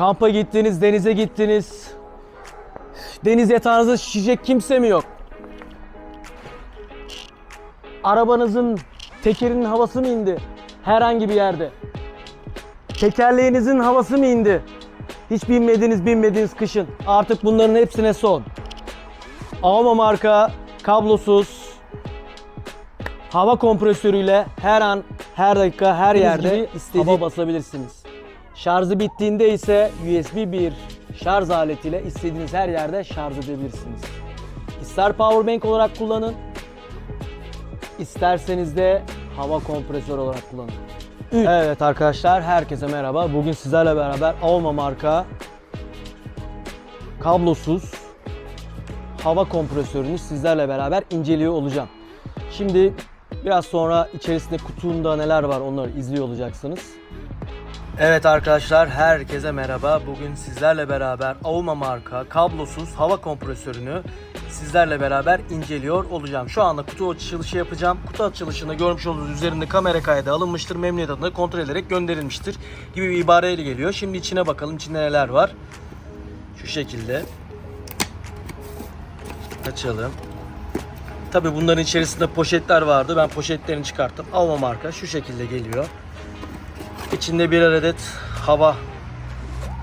Kampa gittiniz, denize gittiniz. Deniz yatağınızı şişecek kimse mi yok? Arabanızın tekerinin havası mı indi? Herhangi bir yerde. Tekerleğinizin havası mı indi? Hiç binmediğiniz binmediğiniz kışın. Artık bunların hepsine son. Alma marka kablosuz hava kompresörüyle her an, her dakika, her yerde hava basabilirsiniz. Şarjı bittiğinde ise USB bir şarj aletiyle istediğiniz her yerde şarj edebilirsiniz. İster powerbank olarak kullanın, isterseniz de hava kompresörü olarak kullanın. Evet arkadaşlar herkese merhaba. Bugün sizlerle beraber Alma marka kablosuz hava kompresörünü sizlerle beraber inceliyor olacağım. Şimdi biraz sonra içerisinde kutunda neler var onları izliyor olacaksınız. Evet arkadaşlar herkese merhaba. Bugün sizlerle beraber Auma marka kablosuz hava kompresörünü sizlerle beraber inceliyor olacağım. Şu anda kutu açılışı yapacağım. Kutu açılışında görmüş olduğunuz üzerinde kamera kaydı alınmıştır. Memnuniyet adına kontrol ederek gönderilmiştir gibi bir ibareyle geliyor. Şimdi içine bakalım içinde neler var. Şu şekilde. Açalım. Tabi bunların içerisinde poşetler vardı. Ben poşetlerini çıkarttım. Alma marka şu şekilde geliyor. İçinde bir adet hava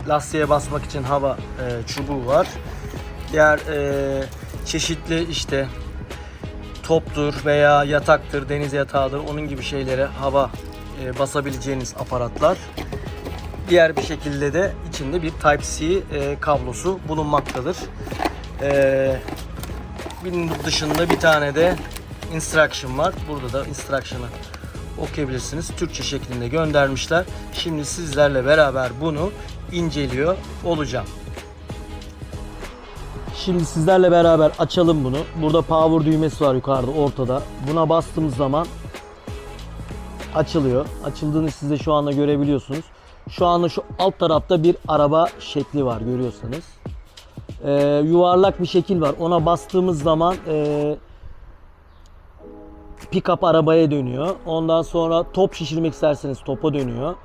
lastiğe basmak için hava e, çubuğu var. Diğer e, çeşitli işte toptur veya yataktır, deniz yatağıdır onun gibi şeylere hava e, basabileceğiniz aparatlar. Diğer bir şekilde de içinde bir Type-C e, kablosu bulunmaktadır. E, bunun dışında bir tane de instruction var. Burada da instruction'ı okuyabilirsiniz. Türkçe şeklinde göndermişler. Şimdi sizlerle beraber bunu inceliyor olacağım. Şimdi sizlerle beraber açalım bunu. Burada power düğmesi var yukarıda ortada. Buna bastığımız zaman açılıyor. Açıldığını siz de şu anda görebiliyorsunuz. Şu anda şu alt tarafta bir araba şekli var görüyorsanız. Ee, yuvarlak bir şekil var. Ona bastığımız zaman e, pick-up arabaya dönüyor. Ondan sonra top şişirmek isterseniz topa dönüyor.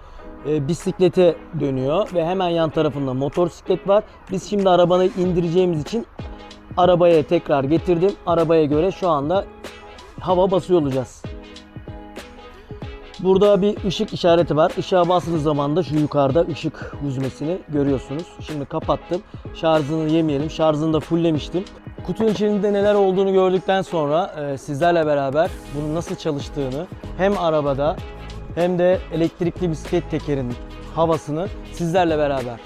E, bisiklete dönüyor ve hemen yan tarafında motosiklet var. Biz şimdi arabayı indireceğimiz için arabaya tekrar getirdim. Arabaya göre şu anda hava basıyor olacağız. Burada bir ışık işareti var. Işığa bastığınız zaman da şu yukarıda ışık yüzmesini görüyorsunuz. Şimdi kapattım. Şarjını yemeyelim. Şarjını da fulllemiştim. Kutunun içinde neler olduğunu gördükten sonra e, sizlerle beraber bunun nasıl çalıştığını hem arabada hem de elektrikli bisiklet tekerinin havasını sizlerle beraber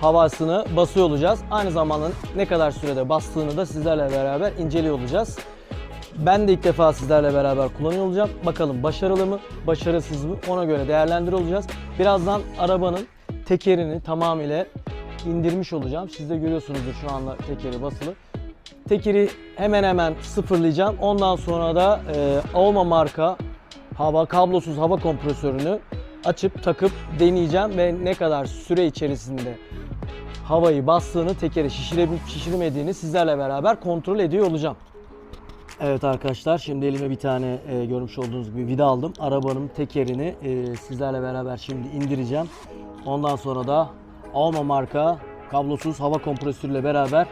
havasını basıyor olacağız. Aynı zamanda ne kadar sürede bastığını da sizlerle beraber inceliyor olacağız. Ben de ilk defa sizlerle beraber kullanıyor olacağım. Bakalım başarılı mı, başarısız mı ona göre değerlendiriyor olacağız. Birazdan arabanın tekerini tamamıyla indirmiş olacağım. Siz de görüyorsunuzdur şu anda tekeri basılı. Tekeri hemen hemen sıfırlayacağım. Ondan sonra da e, Auma marka hava kablosuz hava kompresörünü açıp takıp deneyeceğim ve ne kadar süre içerisinde havayı bastığını, tekeri şişirebilip şişirmediğini sizlerle beraber kontrol ediyor olacağım. Evet arkadaşlar şimdi elime bir tane e, görmüş olduğunuz gibi vida aldım. Arabanın tekerini e, sizlerle beraber şimdi indireceğim. Ondan sonra da Alma marka kablosuz hava kompresörüyle beraber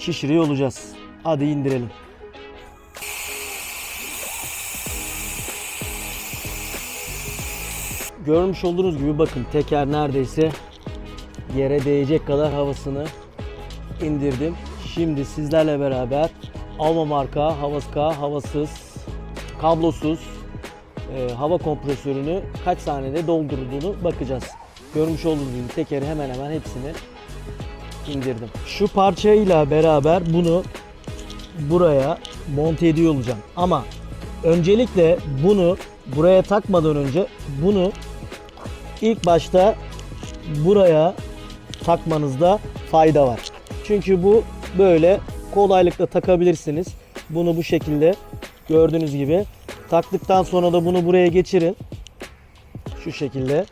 şişiriyor olacağız. Hadi indirelim. Görmüş olduğunuz gibi bakın teker neredeyse yere değecek kadar havasını indirdim. Şimdi sizlerle beraber Alma marka havaka havasız kablosuz e, hava kompresörünü kaç saniyede doldurduğunu bakacağız. Görmüş olduğunuz gibi tekeri hemen hemen hepsini indirdim. Şu parçayla beraber bunu buraya monte ediyor olacağım. Ama öncelikle bunu buraya takmadan önce bunu ilk başta buraya takmanızda fayda var. Çünkü bu böyle kolaylıkla takabilirsiniz. Bunu bu şekilde gördüğünüz gibi taktıktan sonra da bunu buraya geçirin. Şu şekilde.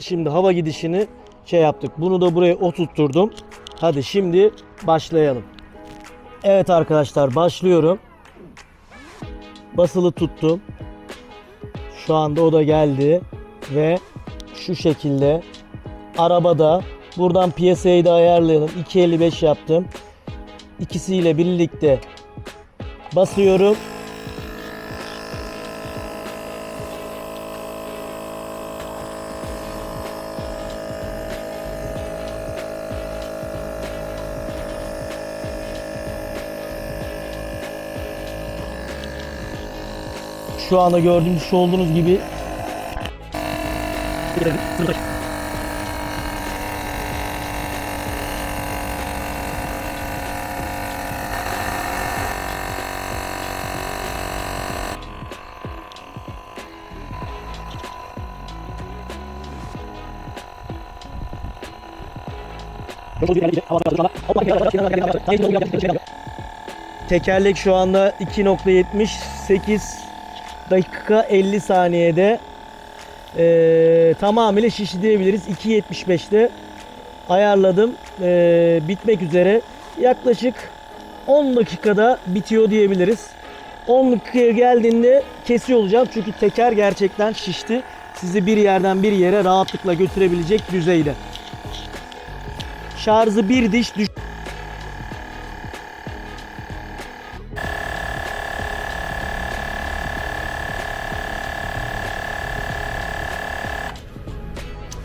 Şimdi hava gidişini şey yaptık. Bunu da buraya oturtturdum. Hadi şimdi başlayalım. Evet arkadaşlar başlıyorum. Basılı tuttum. Şu anda o da geldi. ve şu şekilde arabada buradan piyasayı da ayarlayalım. 2.55 yaptım. İkisiyle birlikte basıyorum. Şu anda gördüğünüz olduğunuz gibi. Tekerlek şu anda 2.78 dakika 50 saniyede ee, tamamıyla şişi diyebiliriz. 2.75'te ayarladım. Ee, bitmek üzere. Yaklaşık 10 dakikada bitiyor diyebiliriz. 10 dakikaya geldiğinde kesiyor olacağım. Çünkü teker gerçekten şişti. Sizi bir yerden bir yere rahatlıkla götürebilecek düzeyde. Şarjı bir diş düş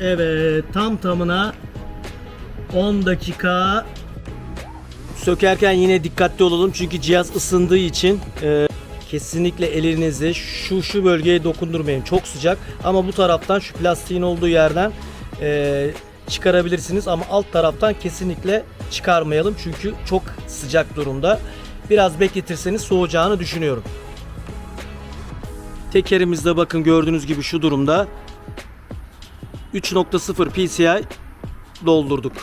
Evet tam tamına 10 dakika sökerken yine dikkatli olalım çünkü cihaz ısındığı için e, kesinlikle elinizi şu şu bölgeye dokundurmayın. Çok sıcak ama bu taraftan şu plastiğin olduğu yerden e, çıkarabilirsiniz ama alt taraftan kesinlikle çıkarmayalım çünkü çok sıcak durumda. Biraz bekletirseniz soğuyacağını düşünüyorum. Tekerimizde bakın gördüğünüz gibi şu durumda 3.0 PCI doldurduk.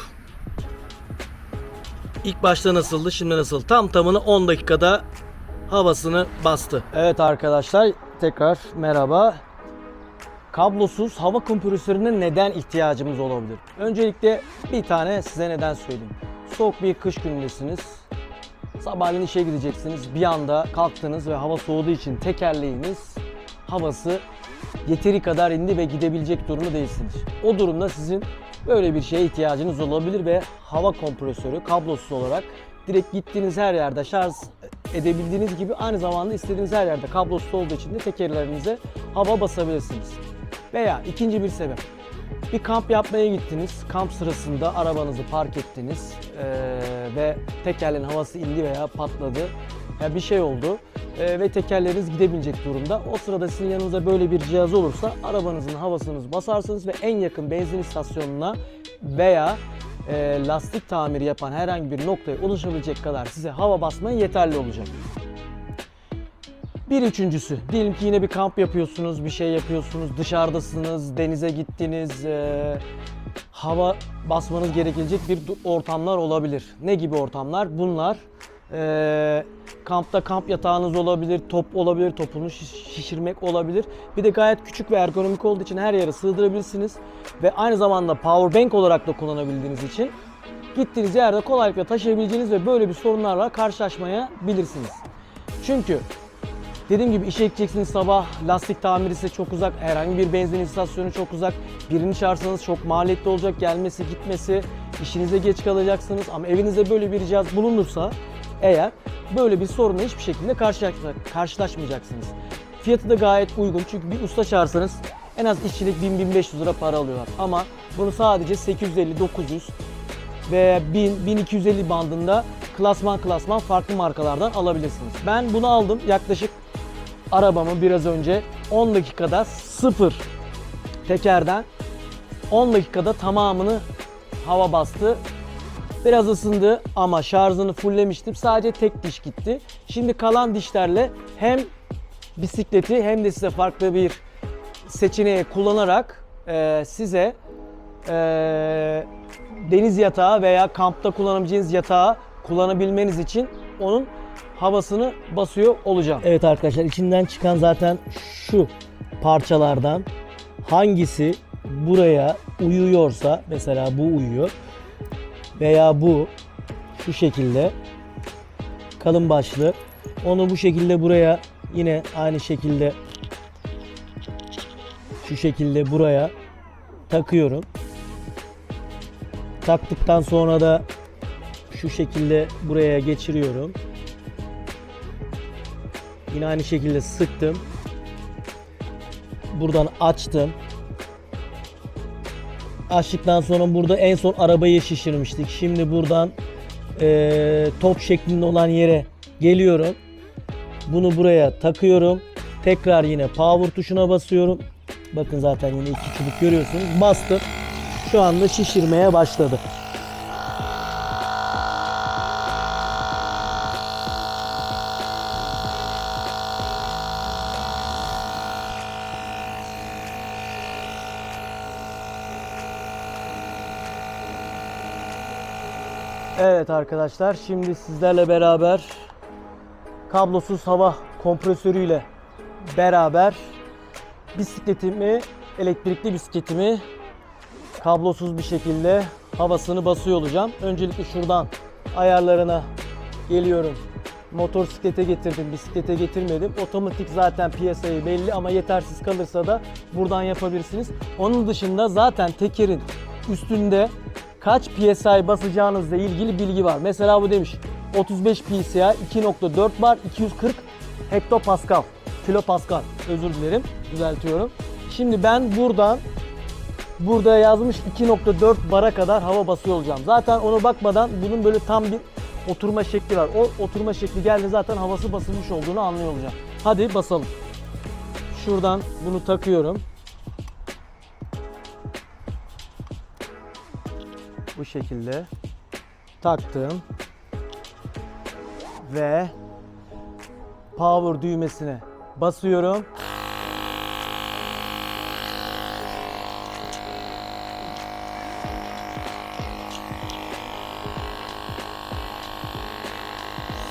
İlk başta nasıldı, şimdi nasıl? Tam tamını 10 dakikada havasını bastı. Evet arkadaşlar, tekrar merhaba. Kablosuz hava kompresörüne neden ihtiyacımız olabilir? Öncelikle bir tane size neden söyleyeyim. Soğuk bir kış günündesiniz. Sabahleyin işe gideceksiniz. Bir anda kalktınız ve hava soğuduğu için tekerleğiniz havası yeteri kadar indi ve gidebilecek durumda değilsiniz. O durumda sizin böyle bir şeye ihtiyacınız olabilir ve hava kompresörü kablosuz olarak direkt gittiğiniz her yerde şarj edebildiğiniz gibi aynı zamanda istediğiniz her yerde kablosuz olduğu için de tekerlerinize hava basabilirsiniz. Veya ikinci bir sebep. Bir kamp yapmaya gittiniz. Kamp sırasında arabanızı park ettiniz eee, ve tekerlerin havası indi veya patladı. Ya bir şey oldu ve tekerleriniz gidebilecek durumda. O sırada sizin yanınızda böyle bir cihaz olursa arabanızın havasını basarsınız ve en yakın benzin istasyonuna veya eee, lastik tamiri yapan herhangi bir noktaya ulaşabilecek kadar size hava basmaya yeterli olacak. Bir üçüncüsü, diyelim ki yine bir kamp yapıyorsunuz, bir şey yapıyorsunuz, dışarıdasınız, denize gittiniz, eee, hava basmanız gerekecek bir ortamlar olabilir. Ne gibi ortamlar? Bunlar eee, kampta kamp yatağınız olabilir, top olabilir, topunu şiş- şişirmek olabilir. Bir de gayet küçük ve ergonomik olduğu için her yere sığdırabilirsiniz ve aynı zamanda power bank olarak da kullanabildiğiniz için gittiğiniz yerde kolaylıkla taşıyabileceğiniz ve böyle bir sorunlarla karşılaşmayabilirsiniz. Çünkü Dediğim gibi işe gideceksiniz sabah, lastik tamiri size çok uzak, herhangi bir benzin istasyonu çok uzak. Birini çağırsanız çok maliyetli olacak gelmesi gitmesi, işinize geç kalacaksınız. Ama evinizde böyle bir cihaz bulunursa eğer böyle bir sorunla hiçbir şekilde karşılaşma- karşılaşmayacaksınız. Fiyatı da gayet uygun çünkü bir usta çağırsanız en az işçilik 1000-1500 lira para alıyorlar. Ama bunu sadece 850-900 veya 1000-1250 bandında klasman klasman farklı markalardan alabilirsiniz. Ben bunu aldım yaklaşık arabamı biraz önce 10 dakikada sıfır tekerden 10 dakikada tamamını hava bastı. Biraz ısındı ama şarjını fulllemiştim. Sadece tek diş gitti. Şimdi kalan dişlerle hem bisikleti hem de size farklı bir seçeneği kullanarak e, size e, deniz yatağı veya kampta kullanabileceğiniz yatağı kullanabilmeniz için onun havasını basıyor olacağım. Evet arkadaşlar içinden çıkan zaten şu parçalardan hangisi buraya uyuyorsa mesela bu uyuyor veya bu şu şekilde kalın başlı onu bu şekilde buraya yine aynı şekilde şu şekilde buraya takıyorum. Taktıktan sonra da şu şekilde buraya geçiriyorum. Yine aynı şekilde sıktım. Buradan açtım. Açtıktan sonra burada en son arabayı şişirmiştik. Şimdi buradan eee, top şeklinde olan yere geliyorum. Bunu buraya takıyorum. Tekrar yine power tuşuna basıyorum. Bakın zaten yine iki çubuk görüyorsunuz. Bastım. Şu anda şişirmeye başladı. Evet arkadaşlar şimdi sizlerle beraber kablosuz hava kompresörüyle beraber bisikletimi, elektrikli bisikletimi kablosuz bir şekilde havasını basıyor olacağım. Öncelikle şuradan ayarlarına geliyorum. Motor siklete getirdim, bisiklete getirmedim. Otomatik zaten piyasayı belli ama yetersiz kalırsa da buradan yapabilirsiniz. Onun dışında zaten tekerin üstünde kaç PSI basacağınızla ilgili bilgi var. Mesela bu demiş 35 PSI 2.4 bar 240 hektopascal kilopascal özür dilerim düzeltiyorum. Şimdi ben buradan burada yazmış 2.4 bara kadar hava basıyor olacağım. Zaten ona bakmadan bunun böyle tam bir oturma şekli var. O oturma şekli geldi zaten havası basılmış olduğunu anlıyor olacağım. Hadi basalım. Şuradan bunu takıyorum. Bu şekilde taktım. Ve power düğmesine basıyorum.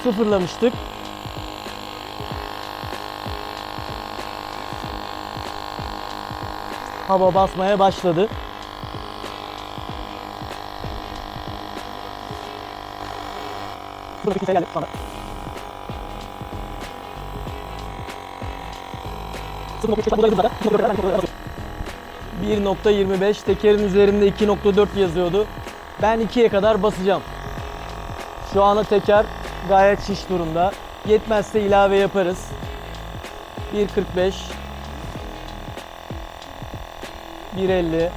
Sıfırlamıştık. Hava basmaya başladı. Buradaki kimse geldi sonra. Sıfır nokta buradaydı zaten. 1.25 tekerin üzerinde 2.4 yazıyordu. Ben 2'ye kadar basacağım. Şu anda teker gayet şiş durumda. Yetmezse ilave yaparız. 1.45 1.50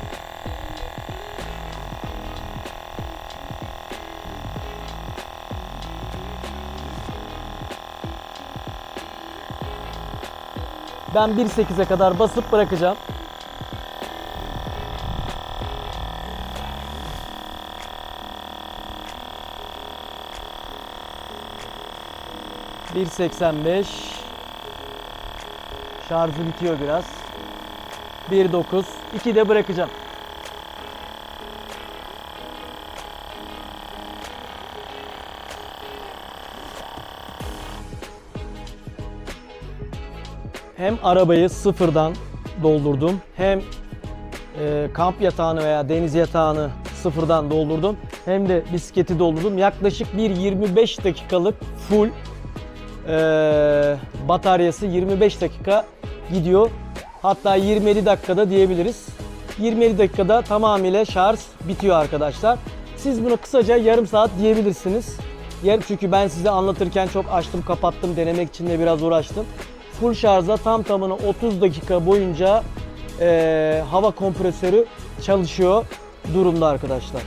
Ben 1.8'e kadar basıp bırakacağım. ...1.85... Şarjı bitiyor biraz. 1.9... ...2'de bırakacağım. Hem arabayı sıfırdan doldurdum hem e, kamp yatağını veya deniz yatağını sıfırdan doldurdum. Hem de bisikleti doldurdum. Yaklaşık bir 25 dakikalık full e, bataryası 25 dakika gidiyor. Hatta 27 dakikada diyebiliriz. 27 dakikada tamamıyla şarj bitiyor arkadaşlar. Siz bunu kısaca yarım saat diyebilirsiniz. Yer çünkü ben size anlatırken çok açtım kapattım denemek için de biraz uğraştım. Full şarjda tam tamına 30 dakika boyunca e, hava kompresörü çalışıyor durumda arkadaşlar.